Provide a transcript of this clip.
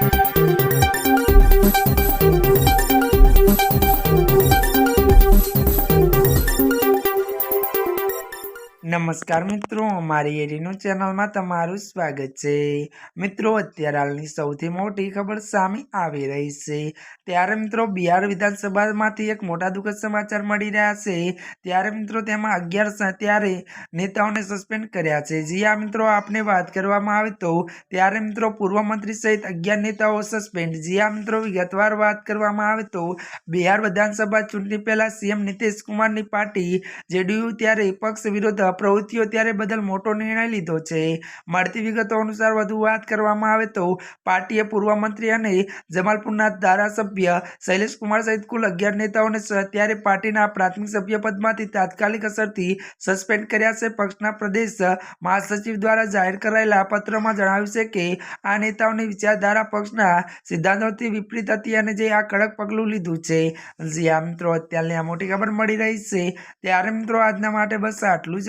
Thank you. નમસ્કાર મિત્રો, અમારી એડીનું ચેનલમાં તમારું સ્વાગત છે. મિત્રો, અત્યારે હાલની સૌથી મોટી ખબર સામે આવી રહી છે. ત્યારે મિત્રો, બિહાર વિધાનસભામાંથી એક મોટા દુઃખદ સમાચાર મળી રહ્યા છે. ત્યારે મિત્રો, તેમાં અગિયાર ત્યારે નેતાઓને સસ્પેન્ડ કર્યા છે. જી આ મિત્રો, આપને વાત કરવામાં આવે તો, ત્યારે મિત્રો, પૂર્વ મંત્રી સહિત અગિયાર નેતાઓ સસ્પેન્ડ. જી આ મિત્રો, વિગતવાર વાત કરવામાં આવે તો, બિહાર વિધાનસભા ચૂંટણી પહેલાં સીએમ નીતિશ કુમારની પાર્ટી, જેડીયુ ત્યારે પક્ષ વિરુદ્ધ પ્રવૃત્તિઓ ત્યારે બદલ મોટો નિર્ણય લીધો છે. મળતી વિગતો અનુસાર વધુ વાત કરવામાં આવે તો પાર્ટીએ પૂર્વ મંત્રી અને જમાલપુરના ધારાસભ્ય શૈલેષકુમાર સહિત કુલ અગિયાર નેતાઓને ત્યારે પાર્ટીના પ્રાથમિક સભ્યપદમાંથી તાત્કાલિક અસરથી સસ્પેન્ડ કર્યા છે. પક્ષના પ્રદેશ મહાસચિવ દ્વારા જાહેર કરાયેલા પત્રમાં જણાવ્યું છે કે, આ નેતાઓની વિચારધારા પક્ષના સિદ્ધાંતોથી વિપરીત હતી અને જે આ કડક પગલું લીધું છે. જ્યાં મિત્રો, અત્યારની આ મોટી ખબર મળી રહી છે. ત્યારે મિત્રો, આજના માટે બસ આટલું જ.